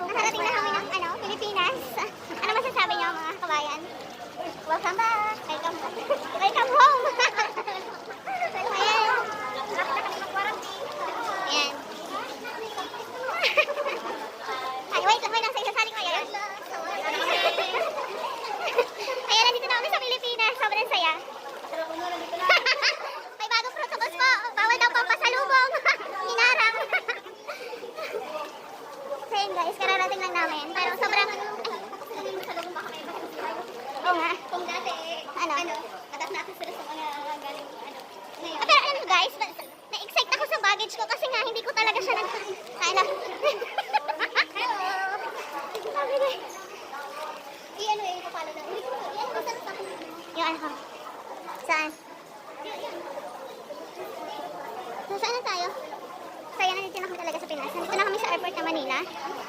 Nakarating na kami ng ano, Pilipinas. Ano masasabi niyo mga kabayan? Welcome back! Welcome back! Welcome home! Ayan. Ayan. Ay, wait lang, wait lang. Sa Pilipinas. Sobrang saya bagong protocols po. Bawal daw pampasalubong. Hinarang. so yun guys, kararating lang namin. Pero sobrang... Oo nga. Kung dati, Ano? ano, atas natin sila sa mga galing, ano, ngayon. Pero alam mo guys, na- na-excite ako sa baggage ko kasi nga hindi ko talaga siya nag... Ay, na. Hello! Sabi ko, I-ano eh, ipapalo na. I-ano ko sa sa yung ano ko. Saan? Saan na tayo? So, ayan, nandito na kami talaga sa Pinas. Nandito na kami sa airport ng Manila.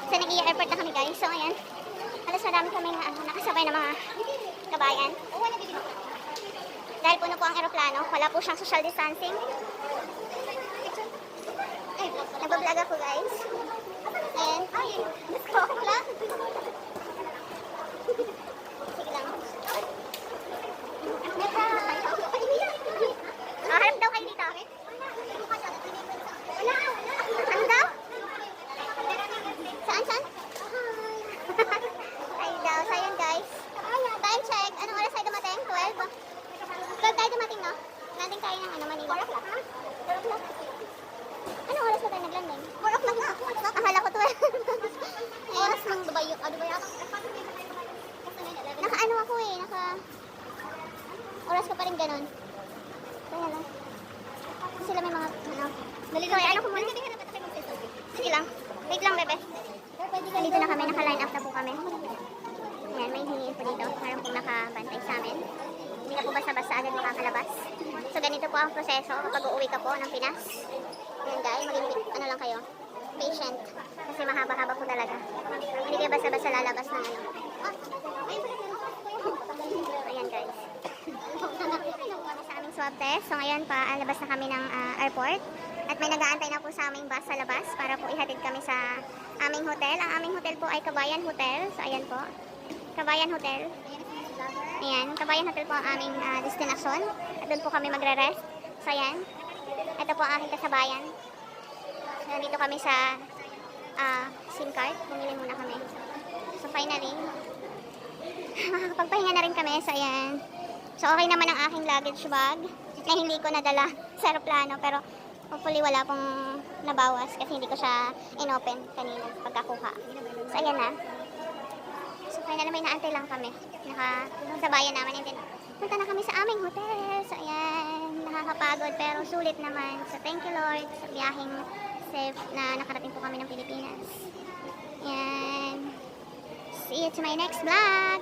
Sa nag airport na kami guys. So, ayan. Alas marami kami na, ano, nakasabay ng mga kabayan. Dahil puno po ang aeroplano, wala po siyang social distancing. Nagbablog ako guys. Ayan. Ay, let's go. Wala. Sige lang. Nasa, ay, hindi yan. Ah, harap daw kayo dito. Wala, wala. Ano daw? Saan, saan? Ay daw, so yun guys. Time check. Anong oras tayo dumating? 12? 12 tayo dumating, no? Landing ano. 4 o'clock. 4 o'clock. Anong oras na tayo naglanding? 4 o'clock na. Akala ko 12. Ayan. Oras ng Dubai yung, ah, Dubai yata. Naka ano ako eh, naka... Oras ko pa rin ganun. Kaya lang. Sila may mga, ano. Dali So, ano ko muna? Sige lang. Wait lang, bebe. Nandito na kami, naka-line up na po kami. Ayan, may hingin po dito. Meron pong nakabantay sa amin. Hindi ka po basta-basta agad makakalabas. So, ganito po ang proseso kapag uuwi ka po ng Pinas. Ayan guys, maging ano lang kayo, patient. Kasi mahaba-haba po talaga. Hindi kayo basta-basta lalabas ng ano. Ayan guys. Sa aming swab test. So, ngayon pa, ah, labas na kami ng ah, airport. At may nag-aantay na po sa aming bus sa labas para po ihatid kami sa aming hotel. Ang aming hotel po ay Kabayan Hotel. So, ayan po. Kabayan Hotel. Ayan, Kabayan Hotel po ang aming ah, destinasyon. Doon po kami magre-rest. So, ayan. Ito po ang aking kasabayan. So, nandito kami sa ah, SIM card. Bumili muna kami. So, finally, makakapagpahinga na rin kami. So, ayan. So, okay naman ang aking luggage bag na hindi ko nadala sa aeroplano. Pero, hopefully, wala pong nabawas kasi hindi ko siya inopen kanina pagkakuha. So, ayan na. So, final may naantay lang kami. Naka, sa bayan namin. And then, punta na kami sa aming hotel. So, ayan. Nakakapagod pero sulit naman. So, thank you Lord sa biyaheng safe na nakarating po kami ng Pilipinas. Ayan. See you to my next vlog.